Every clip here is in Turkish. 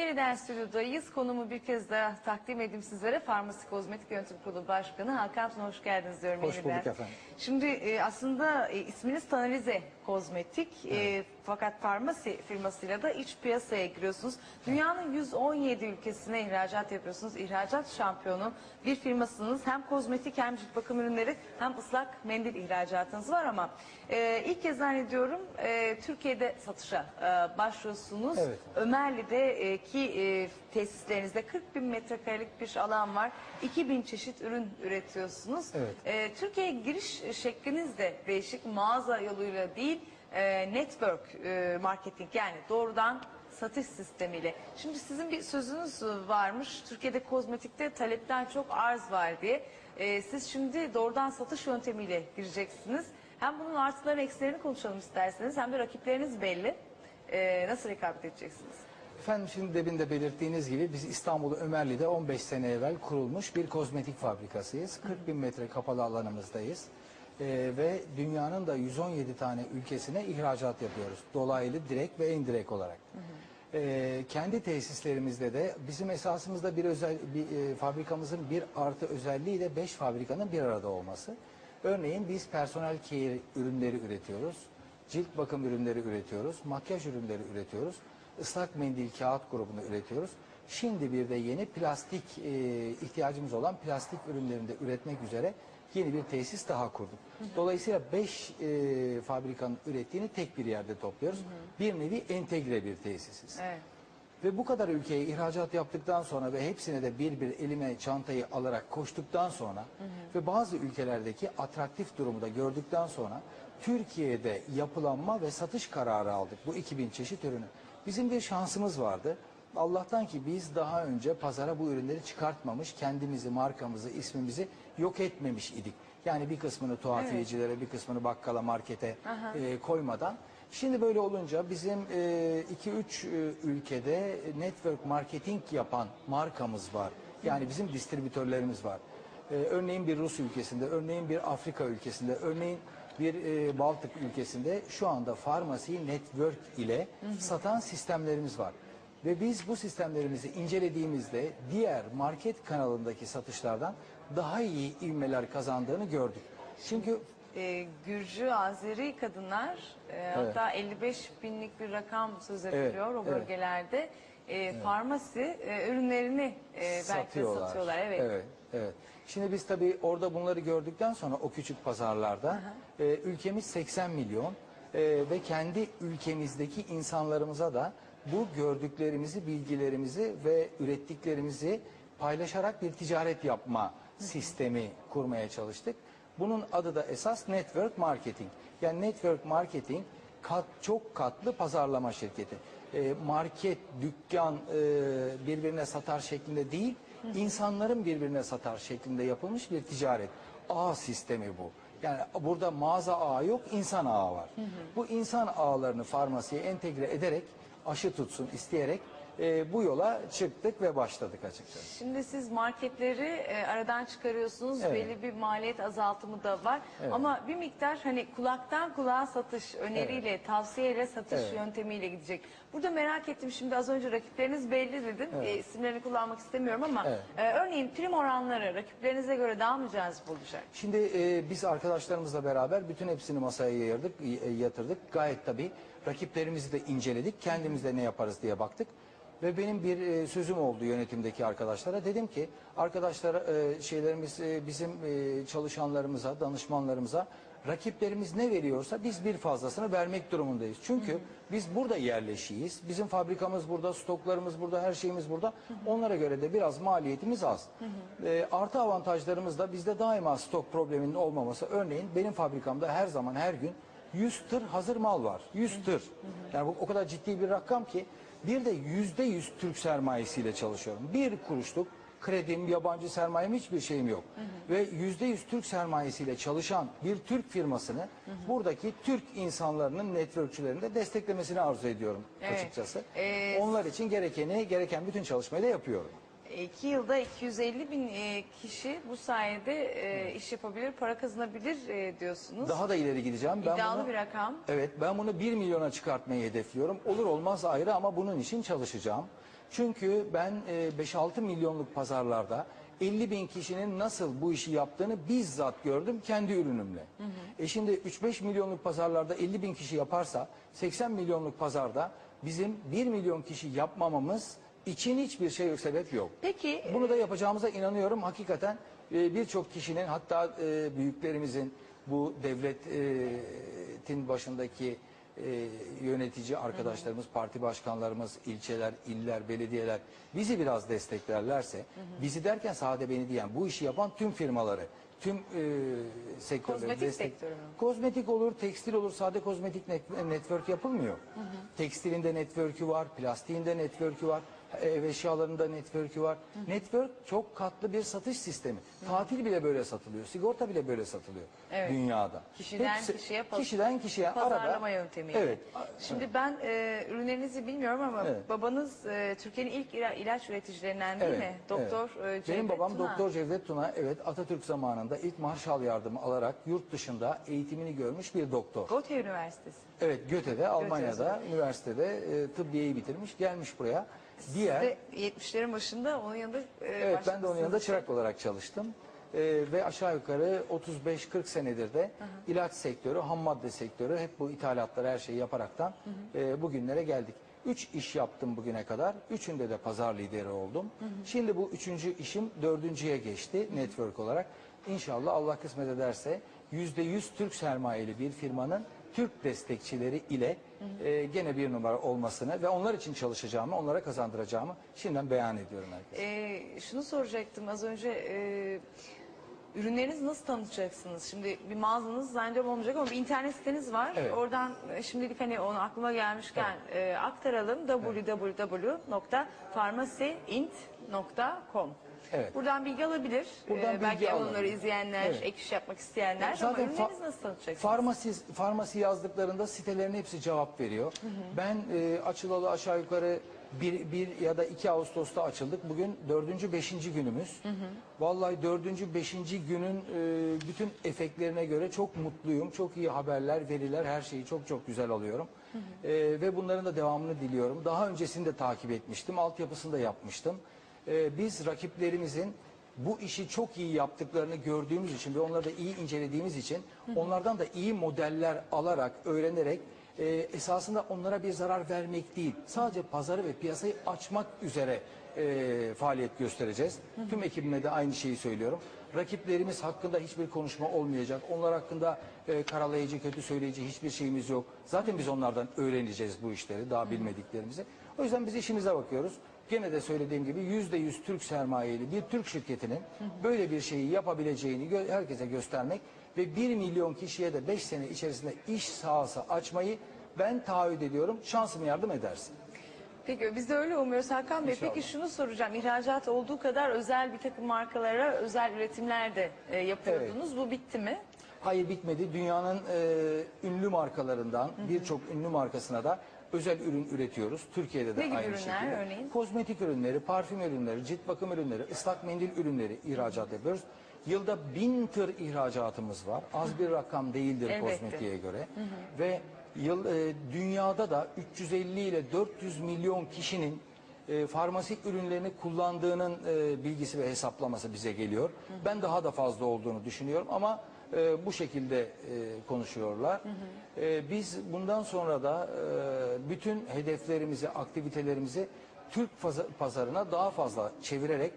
Yeniden stüdyodayız. Konumu bir kez daha takdim edeyim sizlere. Farmasi Kozmetik Yönetim Kurulu Başkanı Hakan Tuna hoş geldiniz diyorum Hoş yeniden. bulduk efendim. Şimdi e, aslında e, isminiz Tanalize Kozmetik e, fakat farmasi firmasıyla da iç piyasaya giriyorsunuz. Dünyanın 117 ülkesine ihracat yapıyorsunuz. İhracat şampiyonu bir firmasınız. Hem kozmetik hem cilt bakım ürünleri hem ıslak mendil ihracatınız var ama e, ilk kez zannediyorum e, Türkiye'de satışa e, başlıyorsunuz. Evet. Ömerli'de e, ki e, tesislerinizde 40 bin metrekarelik bir alan var. 2000 çeşit ürün üretiyorsunuz. Evet. E, Türkiye'ye giriş şekliniz de değişik mağaza yoluyla değil e, network e, marketing yani doğrudan satış sistemiyle. Şimdi sizin bir sözünüz varmış. Türkiye'de kozmetikte talepten çok arz var diye. E, siz şimdi doğrudan satış yöntemiyle gireceksiniz. Hem bunun artılarını eksilerini konuşalım isterseniz hem de rakipleriniz belli. E, nasıl rekabet edeceksiniz? Efendim şimdi demin de belirttiğiniz gibi biz İstanbul Ömerli'de 15 sene evvel kurulmuş bir kozmetik fabrikasıyız. 40 bin metre kapalı alanımızdayız. Ee, ve dünyanın da 117 tane ülkesine ihracat yapıyoruz. Dolaylı, direkt ve indirekt olarak. Ee, kendi tesislerimizde de bizim esasımızda bir özel bir e, fabrikamızın bir artı özelliği de 5 fabrikanın bir arada olması. Örneğin biz personel care ürünleri üretiyoruz. Cilt bakım ürünleri üretiyoruz. Makyaj ürünleri üretiyoruz. ıslak mendil kağıt grubunu üretiyoruz. Şimdi bir de yeni plastik e, ihtiyacımız olan plastik ürünlerini de üretmek üzere yeni bir tesis daha kurduk. Dolayısıyla 5 e, fabrikanın ürettiğini tek bir yerde topluyoruz. Bir nevi entegre bir tesisiz. Evet. Ve bu kadar ülkeye ihracat yaptıktan sonra ve hepsine de bir bir elime çantayı alarak koştuktan sonra ve bazı ülkelerdeki atraktif durumu da gördükten sonra Türkiye'de yapılanma ve satış kararı aldık bu 2000 çeşit ürünü. Bizim bir şansımız vardı. Allah'tan ki biz daha önce pazara bu ürünleri çıkartmamış, kendimizi, markamızı, ismimizi yok etmemiş idik. Yani bir kısmını tuhafiyecilere, bir kısmını bakkala, markete e, koymadan. Şimdi böyle olunca bizim 2-3 ülkede network marketing yapan markamız var. Yani bizim distribütörlerimiz var. E, örneğin bir Rus ülkesinde, örneğin bir Afrika ülkesinde, örneğin bir e, Baltık ülkesinde şu anda farmasi network ile satan sistemlerimiz var. Ve biz bu sistemlerimizi incelediğimizde diğer market kanalındaki satışlardan daha iyi ivmeler kazandığını gördük. Çünkü E, Gürcü, Azeri kadınlar e, hatta 55 binlik bir rakam söz ediliyor o evet. bölgelerde. E, Farmasi e, ürünlerini e, belki de satıyorlar. satıyorlar. Evet. evet. evet. Şimdi biz tabii orada bunları gördükten sonra o küçük pazarlarda e, ülkemiz 80 milyon e, ve kendi ülkemizdeki insanlarımıza da bu gördüklerimizi, bilgilerimizi ve ürettiklerimizi paylaşarak bir ticaret yapma sistemi kurmaya çalıştık. Bunun adı da esas network marketing. Yani network marketing kat, çok katlı pazarlama şirketi. E, market, dükkan e, birbirine satar şeklinde değil, insanların birbirine satar şeklinde yapılmış bir ticaret. Ağ sistemi bu. Yani burada mağaza ağı yok, insan ağı var. Bu insan ağlarını farmasiye entegre ederek, aşı tutsun isteyerek e, bu yola çıktık ve başladık açıkçası. Şimdi siz marketleri e, aradan çıkarıyorsunuz. Evet. Belli bir maliyet azaltımı da var. Evet. Ama bir miktar hani kulaktan kulağa satış öneriyle, tavsiyeyle satış Evet. yöntemiyle gidecek. Burada merak ettim şimdi az önce rakipleriniz belli dedin. E, isimlerini kullanmak istemiyorum ama Evet. e, örneğin prim oranları rakiplerinize göre daha mı cazip olacak? Şimdi e, biz arkadaşlarımızla beraber bütün hepsini masaya yayırdık, y- yatırdık. Gayet tabii rakiplerimizi de inceledik. Kendimiz de ne yaparız diye baktık. Ve benim bir e, sözüm oldu yönetimdeki arkadaşlara. Dedim ki arkadaşlar e, şeylerimiz e, bizim e, çalışanlarımıza, danışmanlarımıza rakiplerimiz ne veriyorsa biz bir fazlasını vermek durumundayız. Çünkü biz burada yerleşiyiz. Bizim fabrikamız burada, stoklarımız burada, her şeyimiz burada. Onlara göre de biraz maliyetimiz az. E, artı avantajlarımız da bizde daima stok probleminin olmaması. Örneğin benim fabrikamda her zaman her gün 100 tır hazır mal var. 100 tır. Yani bu o kadar ciddi bir rakam ki bir de yüzde yüz Türk sermayesiyle çalışıyorum. Bir kuruşluk kredim, yabancı sermayem hiçbir şeyim yok. Ve yüzde yüz Türk sermayesiyle çalışan bir Türk firmasını buradaki Türk insanlarının networkçülerinde desteklemesini arzu ediyorum Evet. açıkçası. Ee, Onlar için gerekeni, gereken bütün çalışmayı da yapıyorum. İki yılda 250 bin e, kişi bu sayede e, iş yapabilir, para kazanabilir e, diyorsunuz. Daha da ileri gideceğim. Ben İddialı bunu, bir rakam. Evet ben bunu 1 milyona çıkartmayı hedefliyorum. Olur olmaz ayrı ama bunun için çalışacağım. Çünkü ben e, 5-6 milyonluk pazarlarda 50 bin kişinin nasıl bu işi yaptığını bizzat gördüm kendi ürünümle. E şimdi 3-5 milyonluk pazarlarda 50 bin kişi yaparsa 80 milyonluk pazarda bizim 1 milyon kişi yapmamamız için hiçbir şey sebep yok. Peki Bunu da yapacağımıza inanıyorum. Hakikaten e, birçok kişinin hatta e, büyüklerimizin bu devletin başındaki e, yönetici arkadaşlarımız, parti başkanlarımız, ilçeler, iller, belediyeler bizi biraz desteklerlerse, bizi derken sade beni diyen bu işi yapan tüm firmaları, tüm e, sektörleri Kozmetik sektörü mü? Kozmetik olur, tekstil olur. Sade kozmetik net- network yapılmıyor. Tekstilinde network'ü var, plastiğinde network'ü var, ev eşyalarında network'ü var. Network çok katlı bir satış sistemi. Tatil bile böyle satılıyor, sigorta bile böyle satılıyor Evet. dünyada. Kişiden kişiye paz- kişiden kişiye pazarlama arada. yöntemiyle. Evet. Şimdi ben e, ürünlerinizi bilmiyorum ama Evet. babanız e, Türkiye'nin ilk ila- ilaç üreticilerinden değil mi? Doktor e, evet. Cevdet Benim babam Tuna. Doktor Cevdet Tuna evet Atatürk zamanında ilk Marshall yardımı alarak yurt dışında eğitimini görmüş bir doktor. Goethe Üniversitesi. Evet Göte'de Almanya'da üniversitede e, tıbbiyeyi bitirmiş gelmiş buraya. Diğer Ve 70'lerin başında onun yanında e, Evet ben de onun yanında çırak olarak çalıştım. Ee, ve aşağı yukarı 35-40 senedir de ilaç sektörü, ham madde sektörü hep bu ithalatları her şeyi yaparaktan e, bugünlere geldik. Üç iş yaptım bugüne kadar. Üçünde de pazar lideri oldum. Şimdi bu üçüncü işim dördüncüye geçti network olarak. İnşallah Allah kısmet ederse yüzde yüz Türk sermayeli bir firmanın Türk destekçileri ile e, gene bir numara olmasını ve onlar için çalışacağımı, onlara kazandıracağımı şimdiden beyan ediyorum herkese. E, şunu soracaktım az önce e, ürünlerinizi nasıl tanıtacaksınız? Şimdi bir mağazanız zannediyorum olmayacak ama bir internet siteniz var. Evet. Oradan e, şimdilik hani onu aklıma gelmişken e, aktaralım www.farmasyint.com Evet. Buradan bilgi alabilir. Buradan E, belki bilgi onları izleyenler, Evet. ek iş yapmak isteyenler ama Zaten fa- ürünlerinizi nasıl tanıtacaksınız? Farmasi, farmasi yazdıklarında sitelerin hepsi cevap veriyor. Ben e, açılalı aşağı yukarı bir, bir ya da 2 Ağustos'ta açıldık. Bugün dördüncü, beşinci günümüz. Vallahi dördüncü, beşinci günün e, bütün efektlerine göre çok mutluyum. Çok iyi haberler, veriler, her şeyi çok çok güzel alıyorum. E, ve bunların da devamını diliyorum. Daha öncesini de takip etmiştim. Altyapısını da yapmıştım. E, biz rakiplerimizin bu işi çok iyi yaptıklarını gördüğümüz için ve onları da iyi incelediğimiz için onlardan da iyi modeller alarak, öğrenerek e, esasında onlara bir zarar vermek değil, sadece pazarı ve piyasayı açmak üzere e, faaliyet göstereceğiz. Tüm ekibime de aynı şeyi söylüyorum. Rakiplerimiz hakkında hiçbir konuşma olmayacak. Onlar hakkında e, karalayıcı, kötü söyleyici hiçbir şeyimiz yok. Zaten biz onlardan öğreneceğiz bu işleri, daha bilmediklerimizi. O yüzden biz işimize bakıyoruz. Gene de söylediğim gibi yüzde yüz Türk sermayeli bir Türk şirketinin böyle bir şeyi yapabileceğini gö- herkese göstermek ve bir milyon kişiye de beş sene içerisinde iş sahası açmayı ben taahhüt ediyorum. Şansım yardım edersin. Peki biz de öyle umuyoruz Hakan Bey. İnşallah. Peki şunu soracağım. İhracat olduğu kadar özel bir takım markalara özel üretimler de e, yapıyordunuz. Bu bitti mi? Hayır bitmedi. Dünyanın e, ünlü markalarından birçok ünlü markasına da özel ürün üretiyoruz. Türkiye'de de Ne gibi aynı ürünler şekilde. örneğin? Kozmetik ürünleri, parfüm ürünleri, cilt bakım ürünleri, ıslak mendil ürünleri ihracat yapıyoruz. Yılda bin tır ihracatımız var. Az bir rakam değildir Elbette. kozmetiğe göre. Ve yıl e, dünyada da 350 ile 400 milyon kişinin e, farmasik ürünlerini kullandığının e, bilgisi ve hesaplaması bize geliyor. Ben daha da fazla olduğunu düşünüyorum ama e, bu şekilde e, konuşuyorlar. E, biz bundan sonra da e, bütün hedeflerimizi, aktivitelerimizi Türk pazarına daha fazla çevirerek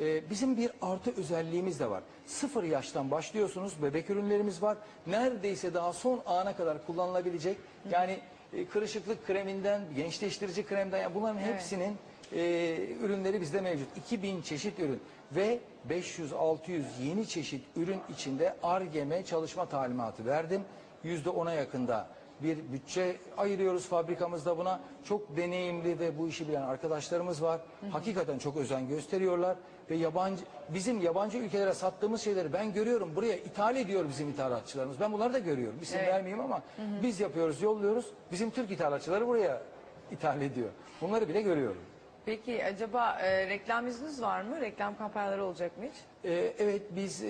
e, bizim bir artı özelliğimiz de var. Sıfır yaştan başlıyorsunuz, bebek ürünlerimiz var. Neredeyse daha son ana kadar kullanılabilecek yani e, kırışıklık kreminden, gençleştirici kremden yani bunların Evet. hepsinin e, ürünleri bizde mevcut. 2000 çeşit ürün ve 500-600 yeni çeşit ürün içinde ARGEM'e çalışma talimatı verdim. %10'a yakında bir bütçe ayırıyoruz fabrikamızda buna. Çok deneyimli ve bu işi bilen arkadaşlarımız var. Hakikaten çok özen gösteriyorlar ve yabancı bizim yabancı ülkelere sattığımız şeyleri ben görüyorum. Buraya ithal ediyor bizim ithalatçılarımız. Ben bunları da görüyorum. İsim Evet. vermeyeyim ama biz yapıyoruz, yolluyoruz. Bizim Türk ithalatçıları buraya ithal ediyor. Bunları bile görüyorum. Peki acaba e, reklam yüzünüz var mı? Reklam kampanyaları olacak mı hiç? Ee, evet biz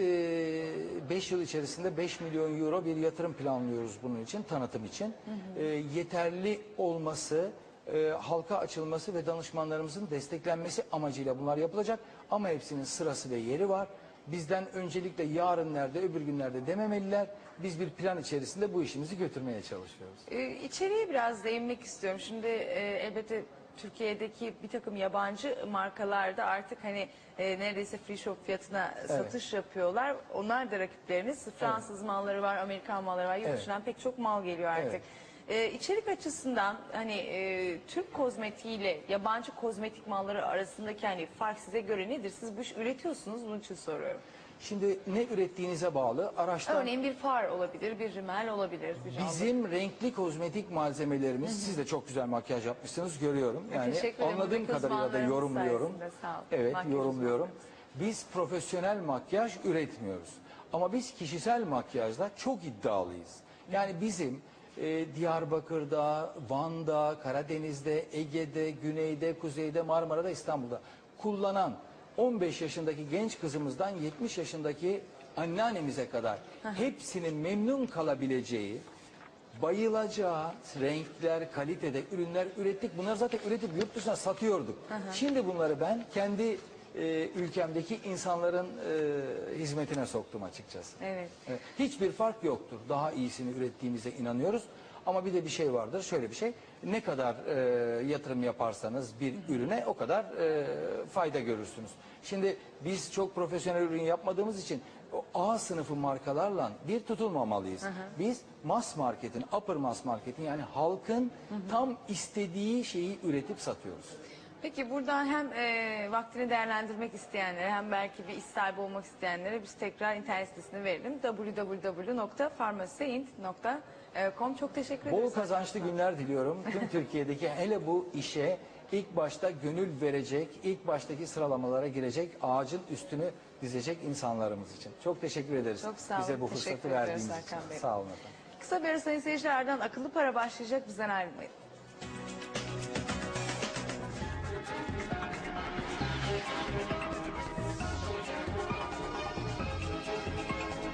5 yıl içerisinde 5 milyon euro bir yatırım planlıyoruz bunun için, tanıtım için. Ee, yeterli olması, e, halka açılması ve danışmanlarımızın desteklenmesi amacıyla bunlar yapılacak. Ama hepsinin sırası ve yeri var. Bizden öncelikle yarın nerede, öbür günlerde dememeliler. Biz bir plan içerisinde bu işimizi götürmeye çalışıyoruz. Ee, içeriye biraz değinmek istiyorum. Şimdi e, elbette Türkiye'deki bir takım yabancı markalarda artık hani e, neredeyse free shop fiyatına satış yapıyorlar. Onlar da rakipleriniz. Fransız malları var, Amerikan malları var. Yurt Evet. dışından pek çok mal geliyor artık. Evet. Ee, içerik açısından hani e, Türk kozmetiğiyle yabancı kozmetik malları arasındaki hani fark size göre nedir? Siz bu iş üretiyorsunuz bunun için soruyorum. Şimdi ne ürettiğinize bağlı araçtan Örneğin bir far olabilir, bir rimel olabilir. Bir allık. Bizim renkli kozmetik malzemelerimiz, siz de çok güzel makyaj yapmışsınız görüyorum. Yani Teşekkür ederim. anladığım Buradaki kadarıyla da uzmanlarımız yorumluyorum. sayesinde, sağ olun. Evet Makyaj yorumluyorum. Biz profesyonel makyaj üretmiyoruz. Ama biz kişisel makyajda çok iddialıyız. Yani bizim e, Diyarbakır'da, Van'da, Karadeniz'de, Ege'de, Güney'de, Kuzey'de, Marmara'da, İstanbul'da kullanan 15 yaşındaki genç kızımızdan 70 yaşındaki anneannemize kadar hepsinin memnun kalabileceği bayılacağı renkler, kalitede ürünler ürettik. Bunları zaten üretip yurt dışına satıyorduk. Şimdi bunları ben kendi e, ülkemdeki insanların e, hizmetine soktum açıkçası. Evet. Hiçbir fark yoktur. Daha iyisini ürettiğimize inanıyoruz. Ama bir de bir şey vardır. Şöyle bir şey. Ne kadar e, yatırım yaparsanız bir ürüne o kadar e, fayda görürsünüz. Şimdi biz çok profesyonel ürün yapmadığımız için o A sınıfı markalarla bir tutulmamalıyız. Biz mass marketin, upper mass marketin yani halkın tam istediği şeyi üretip satıyoruz. Peki buradan hem e, vaktini değerlendirmek isteyenlere hem belki bir iş sahibi olmak isteyenlere biz tekrar internet sitesini verelim. www.farmaseint.com Çok teşekkür Bol ederiz. kazançlı günler diliyorum. Tüm Türkiye'deki hele bu işe ilk başta gönül verecek, ilk baştaki sıralamalara girecek, ağacın üstünü dizecek insanlarımız için. Çok teşekkür ederiz. Çok sağ olun, Bize bu teşekkür fırsatı verdiğiniz için. Bey. Sağ olun efendim. Kısa bir ara sayın seyircilerden akıllı para başlayacak bizden ayrılmayın.